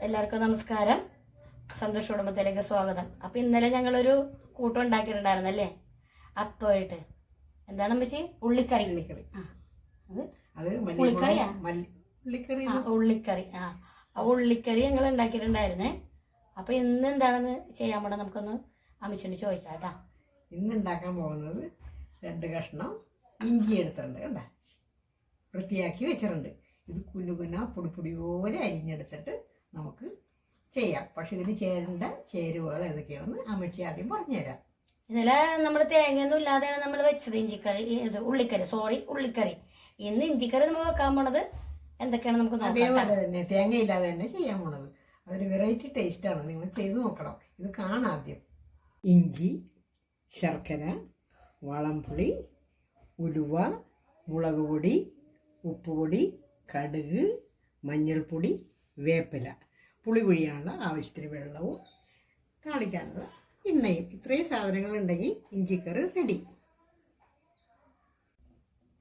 എല്ലാവർക്കും നമസ്കാരം. സന്തോഷ കുടുംബത്തിലേക്ക് സ്വാഗതം. അപ്പൊ ഇന്നലെ ഞങ്ങളൊരു കൂട്ടം ഉണ്ടാക്കിയിട്ടുണ്ടായിരുന്നല്ലേ? അത്തമായിട്ട് എന്താണ് അമ്മച്ചി? ഉള്ളിക്കറി. ഉള്ളിക്കറി. ആ, അത് അത് പുളിക്കറിയാ? മല്ലി ഉള്ളിക്കറി ആ ഉള്ളിക്കറി. ആ. ഉള്ളിക്കറി ഞങ്ങൾ ഉണ്ടാക്കിയിട്ടുണ്ടായിരുന്നേ. അപ്പൊ ഇന്ന് എന്താണെന്ന് ചെയ്യാൻ വേണ്ട നമുക്കൊന്ന് അമ്മച്ചിയോട് ചോദിക്കാം കേട്ടാ. ഇന്ന് ഉണ്ടാക്കാൻ പോകുന്നത് രണ്ട് കഷ്ണം ഇഞ്ചി എടുത്തിട്ടുണ്ട് കണ്ട? വൃത്തിയാക്കി വെച്ചിട്ടുണ്ട്. ഇത് കുഞ്ഞു കുഞ്ഞ പൊടി പൊടി പോലെ അരിഞ്ഞെടുത്തിട്ട് നമുക്ക് ചെയ്യാം. പക്ഷെ ഇതിന് ചേരേണ്ട ചേരുവകൾ ഏതൊക്കെയാണെന്ന് അമ്മച്ചി ആദ്യം പറഞ്ഞുതരാം. ഇന്നലെ നമ്മൾ തേങ്ങയൊന്നും ഇല്ലാതെയാണ് നമ്മൾ വെച്ചത് ഇഞ്ചിക്കറി ഇത് ഉള്ളിക്കറി സോറി ഉള്ളിക്കറി. ഇന്ന് ഇഞ്ചിക്കറി നമ്മൾ വെക്കാൻ പോണത് എന്തൊക്കെയാണ് നമുക്ക് അതേപോലെ തന്നെ തേങ്ങയില്ലാതെ തന്നെ ചെയ്യാൻ പോണത്. അതൊരു വെറൈറ്റി ടേസ്റ്റാണ് നിങ്ങൾ ചെയ്ത് നോക്കണം. ഇത് കാണാദ്യം ഇഞ്ചി ശർക്കര വളംപുളി ഉലുവ മുളക് പൊടി ഉപ്പുപൊടി കടുക് മഞ്ഞൾപ്പൊടി വേപ്പില. പുളി പുഴിയാനുള്ള ആവശ്യത്തിന് വെള്ളവും താളിക്കാനുള്ള എണ്ണയും. ഇത്രയും സാധനങ്ങൾ ഉണ്ടെങ്കിൽ ഇഞ്ചിക്കറി റെഡി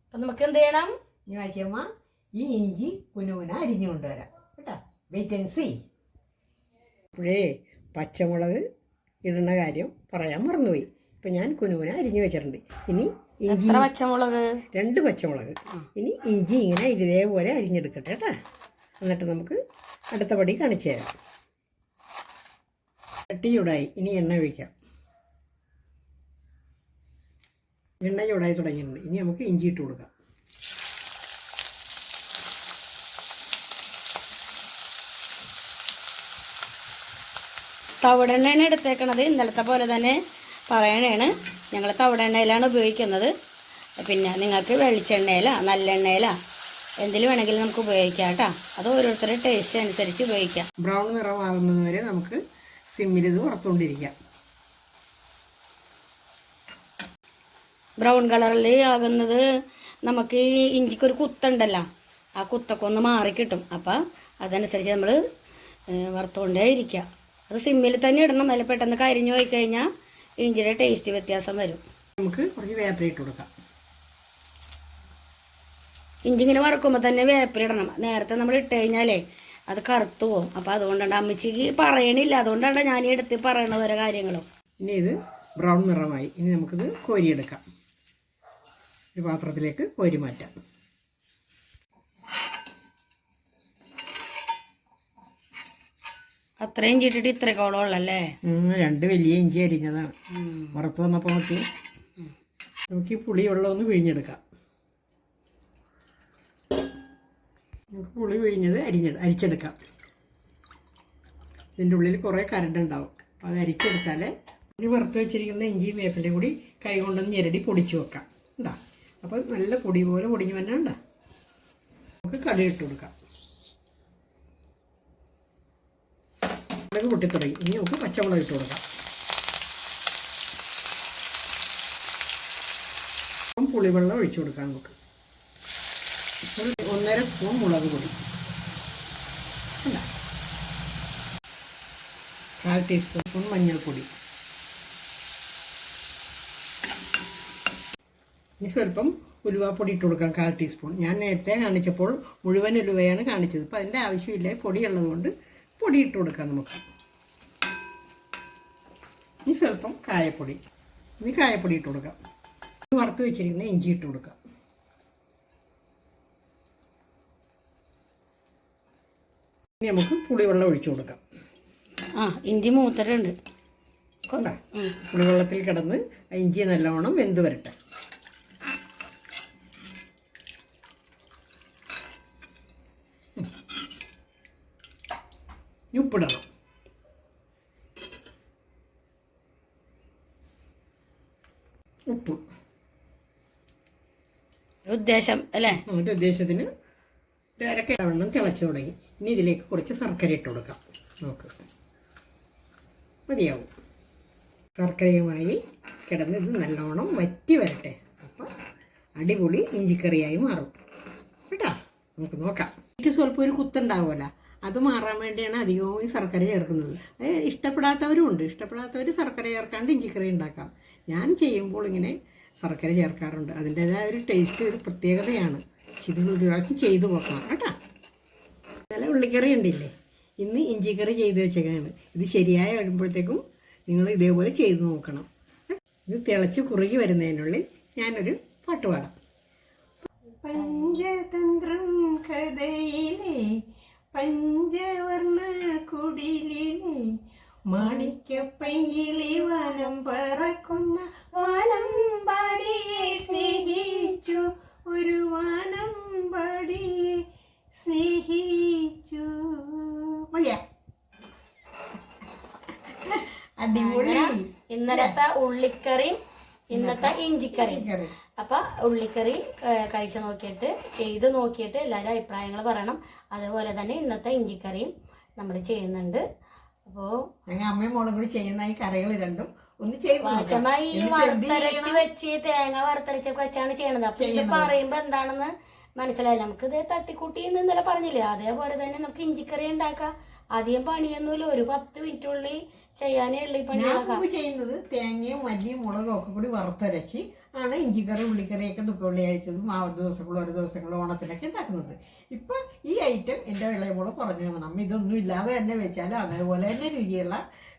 അപ്പൊ നമുക്ക് എന്ത് ചെയ്യണം? ഇനി വാശിയമ്മ ഈ ഇഞ്ചി കുനുകുന അരിഞ്ഞു കൊണ്ടുവരാം. കേട്ടോ? വെയിറ്റ് ആൻഡ് സീ ഇപ്പോഴേ പച്ചമുളക് ഇടുന്ന കാര്യം പറയാൻ മറന്നുപോയി. ഇപ്പം ഞാൻ കുനുകുന അരിഞ്ഞു വെച്ചിട്ടുണ്ട്. ഇനി ഇഞ്ചി പച്ചമുളക്? രണ്ട് പച്ചമുളക്. ഇനി ഇഞ്ചി ഇങ്ങനെ ഇതേപോലെ അരിഞ്ഞെടുക്കട്ടെ കേട്ടോ. എന്നിട്ട് നമുക്ക് അടുത്ത പടി കാണിച്ചു തരാം. ചട്ടി ചൂടായി. ഇനി എണ്ണ ഒഴിക്കാം. എണ്ണ ചൂടായി തുടങ്ങിയിട്ടുണ്ട്. ഇനി നമുക്ക് ഇഞ്ചി ഇട്ട് കൊടുക്കാം. തവിടെണ്ണയാണ് എടുത്തേക്കണത്. ഇന്നലത്തെ പോലെ തന്നെ പറയണേണ്. ഞങ്ങൾ തവിടെണ്ണയിലാണ് ഉപയോഗിക്കുന്നത്. പിന്നെ നിങ്ങൾക്ക് വെളിച്ചെണ്ണയില നല്ലെണ്ണയില എന്തിൽ വേണമെങ്കിലും നമുക്ക് ഉപയോഗിക്കാം കേട്ടോ. അത് ഓരോരുത്തരുടെ ടേസ്റ്റ് അനുസരിച്ച് ഉപയോഗിക്കാം. ബ്രൗൺ നിറമാകുന്നത് വരെ നമുക്ക് സിമ്മിൽ ഇത് വറുത്തുകൊണ്ടിരിക്കാം. ബ്രൗൺ കളറിൽ ആകുന്നത് നമുക്ക് ഈ ഇഞ്ചിക്കൊരു കുത്തുണ്ടല്ലോ. ആ കുത്തൊക്കെ ഒന്ന് മാറിക്കിട്ടും അപ്പം അതനുസരിച്ച് നമ്മൾ വറുത്തുകൊണ്ടേ ഇരിക്കുക അത് സിമ്മിൽ തന്നെ ഇടണം. അതിൽ പെട്ടെന്ന് കരിഞ്ഞു പോയി കഴിഞ്ഞാൽ ഇഞ്ചിയുടെ ടേസ്റ്റ് വ്യത്യാസം വരും. നമുക്ക് കുറച്ച് വേപ്പില ഇട്ട് കൊടുക്കാം. ഇഞ്ചി ഇങ്ങനെ വറക്കുമ്പോൾ തന്നെ വേപ്പിലിടണം നേരത്തെ നമ്മൾ ഇട്ട് കഴിഞ്ഞാലേ അത് കറുത്തു പോകും അപ്പം അതുകൊണ്ടാണ് അമ്മച്ചിക്ക് പറയണില്ല. അതുകൊണ്ടാണ് ഞാൻ എടുത്ത് പറയണ ഓരോ കാര്യങ്ങളും. ഇനി ഇത് ബ്രൗൺ നിറമായി. ഇനി നമുക്കിത് കോരിയെടുക്കാം. ഒരു പാത്രത്തിലേക്ക് കോരി മാറ്റാം. അത്രയും ചീട്ടിട്ട് ഇത്ര കോളമുള്ളല്ലേ ഉം, രണ്ട് വലിയ ഇഞ്ചി അരിഞ്ഞതാണ്. വറുത്ത് വന്നപ്പോൾ നോക്കി നമുക്ക് ഈ പുളിയുള്ള ഒന്ന് പിഴിഞ്ഞെടുക്കാം. നമുക്ക് പുളി പിഴിഞ്ഞത് അരിഞ്ഞ അരിച്ചെടുക്കാം. ഇതിന്റെ ഉള്ളിൽ കുറേ കരടുണ്ടാവും അപ്പോൾ അത് അരിച്ചെടുത്താൽ ഇനി വറുത്ത് വെച്ചിരിക്കുന്ന ഇഞ്ചിയും വേപ്പിന്റെ കൂടി കൈ കൊണ്ടൊന്ന് ഞെരടി പൊടിച്ച് വെക്കാം. ഉണ്ടാ അപ്പോൾ നല്ല പൊടി പോലെ പൊടിഞ്ഞു ഉണ്ടാ നമുക്ക് കടി ഇട്ട് കൊടുക്കാം. കടുക് പൊട്ടിത്തുടങ്ങി. ഇനി നമുക്ക് പച്ചമുളക് ഇട്ട് കൊടുക്കാം. പുളിവെള്ളം ഒഴിച്ചു കൊടുക്കാം നമുക്ക്. ഒരു ഒന്നര സ്പൂൺ മുളക് പൊടി. അല്ല കാൽ ടീസ്പൂൺ മഞ്ഞൾപ്പൊടി. ഇനി സ്വല്പം ഉലുവാപ്പൊടി ഇട്ട് കൊടുക്കാം കാൽ ടീസ്പൂൺ. ഞാൻ നേരത്തെ കാണിച്ചപ്പോൾ മുഴുവൻ ഉലുവയാണ് കാണിച്ചത്. ഇപ്പം അതിന്റെ ആവശ്യമില്ല പൊടിയുള്ളത് കൊണ്ട് പൊടി ഇട്ട് കൊടുക്കാം നമുക്ക്. ഇനി സ്വല്പം കായപ്പൊടി. ഇനി കായപ്പൊടി ഇട്ട് കൊടുക്കാം. വറുത്ത് വെച്ചിരിക്കുന്ന ഇഞ്ചി ഇട്ട് കൊടുക്കാം. ഇനി നമുക്ക് പുളിവെള്ളം ഒഴിച്ചു കൊടുക്കാം. ആ ഇഞ്ചി മൂത്തരുണ്ട് കൊണ്ടാ പുളിവെള്ളത്തിൽ കിടന്ന് ഇഞ്ചി നല്ലവണ്ണം വെന്ത് വരട്ടെ. ഉപ്പിടണം. ഉപ്പ്. ഉദ്ദേശം അല്ലേ? ഉദ്ദേശത്തിന് ഒരു അരക്കവണ്ണം തിളച്ചു തുടങ്ങി. ഇനി ഇതിലേക്ക് കുറച്ച് ശർക്കര ഇട്ട് കൊടുക്കാം. നോക്ക്. മതിയാവും. ശർക്കരയുമായി കിടന്ന് ഇത് നല്ലോണം വറ്റി വരട്ടെ. അപ്പം അടിപൊളി ഇഞ്ചിക്കറിയായി മാറും. കേട്ടാ? നമുക്ക് നോക്കാം. എനിക്ക് സ്വല്പം ഒരു കുത്തുണ്ടാവുമല്ല. അത് മാറാൻ വേണ്ടിയാണ് അധികവും ഈ ശർക്കര ചേർക്കുന്നത്. ഇഷ്ടപ്പെടാത്തവരും ഉണ്ട്. ഇഷ്ടപ്പെടാത്തവർ ശർക്കര ചേർക്കാണ്ട് ഇഞ്ചിക്കറി ഉണ്ടാക്കാം. ഞാൻ ചെയ്യുമ്പോൾ ഇങ്ങനെ ശർക്കര ചേർക്കാറുണ്ട്. അതിന്റെതായ ഒരു ടേസ്റ്റ് ഒരു പ്രത്യേകതയാണ്. ഇത് ഒരു പ്രാവശ്യം ചെയ്ത് നോക്കണം കേട്ടോ. നല്ല ഉള്ളിക്കറി ഉണ്ടില്ലേ? ഇന്ന് ഇഞ്ചിക്കറി ചെയ്ത് വെച്ചേക്കാണ് ഇത് ശരിയായി വരുമ്പോഴത്തേക്കും നിങ്ങൾ ഇതേപോലെ ചെയ്ത് നോക്കണം. ഇത് തിളച്ച് കുറുകി വരുന്നതിനുള്ളിൽ ഞാനൊരു പാട്ട് പാടാം. പഞ്ചതന്ത്രം കഥയിലെ പഞ്ചവർണ കുടിലിലെ മാണിക്യപ്പൈകിളി വനം പറക്കുന്ന വാനം ഇന്നലത്തെ ഉള്ളിക്കറിയും ഇന്നത്തെ ഇഞ്ചിക്കറിയും. ഇഞ്ചിക്കറി. അപ്പൊ ഉള്ളിക്കറി കഴിച്ച് നോക്കിയിട്ട് ചെയ്ത് നോക്കിയിട്ട് എല്ലാവരും അഭിപ്രായങ്ങൾ പറയണം. അതുപോലെ തന്നെ ഇന്നത്തെ ഇഞ്ചിക്കറിയും നമ്മൾ ചെയ്യുന്നുണ്ട്. അപ്പോ അമ്മയും മോളും കൂടി ചെയ്യുന്ന ഈ കറികൾ രണ്ടും ഒന്ന് ചെയ്ത് ഈ വറുത്തരച്ച്? വെച്ച് തേങ്ങ വറുത്തരച്ചൊക്കെ വെച്ചാണ് ചെയ്യണത്. അപ്പൊ ഇത് പറയുമ്പോ എന്താണെന്ന് മനസ്സിലായില്ല. നമുക്ക് ഇത് തട്ടിക്കൂട്ടി എന്ന് ഇന്നലെ പറഞ്ഞില്ലേ? അതേപോലെ തന്നെ നമുക്ക് ഇഞ്ചിക്കറി ഉണ്ടാക്കാം. അധികം പണിയൊന്നുമില്ല. ഒരു പത്ത് മിനിറ്റുള്ളിൽ ചെയ്യാനേ ഉള്ളു ഈ പണികളൊക്കെ. ചെയ്യുന്നത് തേങ്ങയും മല്ലിയും മുളകും ഒക്കെ കൂടി വറുത്തരച്ച് ആണ് ഇഞ്ചിക്കറി ഉള്ളിക്കറിയൊക്കെ ദുഃഖവെള്ളിയാഴ്ചതും ആ ഒരു ദിവസങ്ങളും ഒരു ദിവസങ്ങളും ഓണത്തിനൊക്കെ ഉണ്ടാക്കുന്നത്. ഇപ്പൊ ഈ ഐറ്റം എന്റെ വിളയുമ്പോൾ പറഞ്ഞു നമ്മൾ നമ്മ ഇതൊന്നും ഇല്ലാതെ തന്നെ വെച്ചാൽ അതേപോലെ തന്നെ രുചിയുള്ള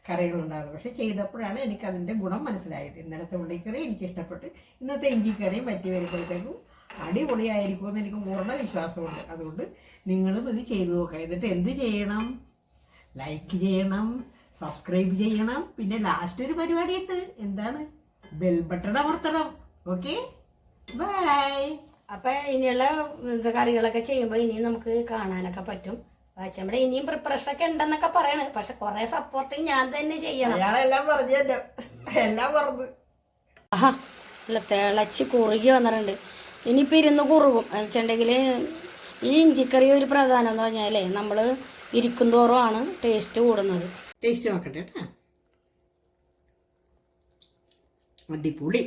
കറികൾ ഉണ്ടാകും. പക്ഷെ ചെയ്തപ്പോഴാണ് എനിക്ക് അതിന്റെ ഗുണം മനസ്സിലായത്. ഇന്നലത്തെ ഉള്ളിക്കറി എനിക്ക് ഇഷ്ടപ്പെട്ട് ഇന്നത്തെ ഇഞ്ചിക്കറിയും പറ്റി വരുമ്പോഴത്തേക്കും അടിപൊളിയായിരിക്കുമെന്ന് എനിക്ക് പൂർണ വിശ്വാസമുണ്ട്. അതുകൊണ്ട് നിങ്ങളും ഇത് ചെയ്തു നോക്കുക. എന്നിട്ട് എന്ത് ചെയ്യണം? ലൈക്ക് ചെയ്യണം സബ്സ്ക്രൈബ് ചെയ്യണം. പിന്നെ ലാസ്റ്റ് ഒരു പരിപാടി പരിപാടിയുണ്ട്. എന്താണ്? ബെൽ ബട്ടൺ അമർത്തണം. ഓക്കെ ബൈ അപ്പൊ ഇനിയുള്ള കറികളൊക്കെ ചെയ്യുമ്പോൾ ഇനിയും നമുക്ക് കാണാനൊക്കെ പറ്റും. അച്ഛമ്മടെ ഇനിയും പ്രിപ്പറേഷൻ ഒക്കെ ഉണ്ടെന്നൊക്കെ പറയണ്. പക്ഷെ കുറെ സപ്പോർട്ടിങ് ഞാൻ തന്നെ ചെയ്യണം. പറഞ്ഞു എല്ലാം പറഞ്ഞു. ആഹാ നല്ല തിളച്ച് കുറുകി വന്നിട്ടുണ്ട്. ഇനിയിപ്പോൾ ഇരുന്ന് കുറുകും. എന്ന് വെച്ചിട്ടുണ്ടെങ്കിൽ ഈ ഇഞ്ചിക്കറി ഒരു പ്രധാനം എന്ന് പറഞ്ഞാലേ നമ്മൾ ഇരിക്കും തോറുമാണ് ടേസ്റ്റ് കൂടുന്നത്. ടേസ്റ്റ് നോക്കട്ടെ കേട്ടോ അടിപൊളി.